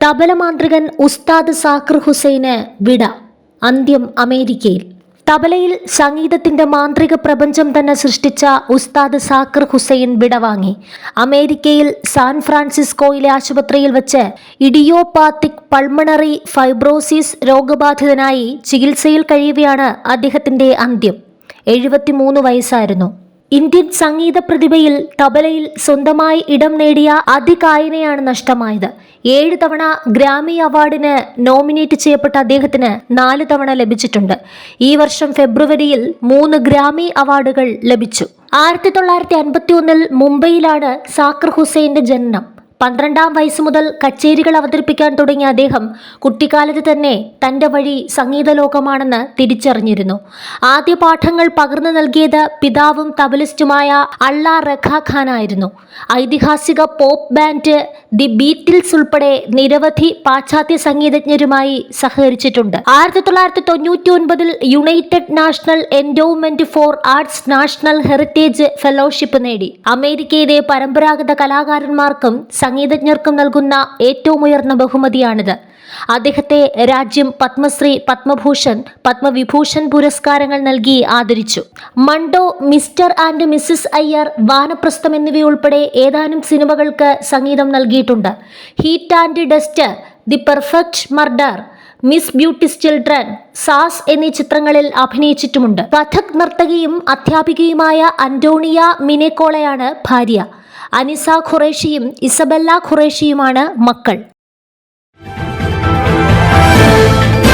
തബലമാന്ത്രികൻ ഉസ്താദ് സാക്കിർ ഹുസൈന് വിട. അന്ത്യം അമേരിക്കയിൽ. തബലയിൽ സംഗീതത്തിന്റെ മാന്ത്രിക പ്രപഞ്ചം തന്നെ സൃഷ്ടിച്ച ഉസ്താദ് സാക്കിർ ഹുസൈൻ വിടവാങ്ങി അമേരിക്കയിൽ സാൻ ഫ്രാൻസിസ്കോയിലെ ആശുപത്രിയിൽ വെച്ച് ഇഡിയോപാത്തിക് പൾമണറി ഫൈബ്രോസിസ് രോഗബാധിതനായി ചികിത്സയിൽ കഴിയവെയാണ് അദ്ദേഹത്തിന്റെ അന്ത്യം. എഴുപത്തിമൂന്ന് വയസ്സായിരുന്നു. ഇന്ത്യൻ സംഗീത പ്രതിഭയിൽ തബലയിൽ സ്വന്തമായി ഇടം നേടിയ അതികായനെയാണ് നഷ്ടമായത്. ഏഴ് തവണ ഗ്രാമി അവാർഡിന് നോമിനേറ്റ് ചെയ്യപ്പെട്ട അദ്ദേഹത്തിന് നാല് തവണ ലഭിച്ചിട്ടുണ്ട്. ഈ വർഷം ഫെബ്രുവരിയിൽ മൂന്ന് ഗ്രാമി അവാർഡുകൾ ലഭിച്ചു. ആയിരത്തി തൊള്ളായിരത്തി അൻപത്തി ഒന്നിൽ മുംബൈയിലാണ് സാക്കർ ഹുസൈന്റെ ജനനം. പന്ത്രണ്ടാം വയസ്സ് മുതൽ കച്ചേരികൾ അവതരിപ്പിക്കാൻ തുടങ്ങിയ അദ്ദേഹം കുട്ടിക്കാലത്ത് തന്നെ തന്റെ വഴി സംഗീത ലോകമാണെന്ന് തിരിച്ചറിഞ്ഞിരുന്നു. ആദ്യ പാഠങ്ങൾ പകർന്നു നൽകിയത് പിതാവും തബലിസ്റ്റുമായ അള്ള റഖ ഖാൻ ആയിരുന്നു ഐതിഹാസിക പോപ്പ് ബാൻഡ് ദി ബീറ്റിൽസ് ഉൾപ്പെടെ നിരവധി പാശ്ചാത്യ സംഗീതജ്ഞരുമായി സഹകരിച്ചിട്ടുണ്ട്. ആയിരത്തി തൊള്ളായിരത്തി തൊണ്ണൂറ്റി ഒൻപതിൽ united national endowment for arts national heritage fellowship നേടി. അമേരിക്കയിലെ പരമ്പരാഗത കലാകാരന്മാർക്കും സംഗീതജ്ഞർക്കും നൽകുന്ന ഏറ്റവും ഉയർന്ന ബഹുമതിയാണിത്. അദ്ദേഹത്തെ രാജ്യം പത്മശ്രീ പത്മഭൂഷൺ പത്മവിഭൂഷൺ പുരസ്കാരങ്ങൾ നൽകി ആദരിച്ചു. Manto mister and missus Iyer Vanaprastham എന്നിവയുൾപ്പെടെ ഏതാനും സിനിമകൾക്ക് സംഗീതം നൽകിയിട്ടുണ്ട്. Heat and dust the perfect murder miss Beatty's children Saaz എന്നീ ചിത്രങ്ങളിൽ അഭിനയിച്ചിട്ടുമുണ്ട്. കഥക് നർത്തകിയും അധ്യാപികയുമായ അന്റോണിയ മിനേക്കോളയാണ് ഭാര്യ. അനിസ ഖുറേഷിയും ഇസബല്ല ഖുറേഷിയുമാണ് മക്കൾ.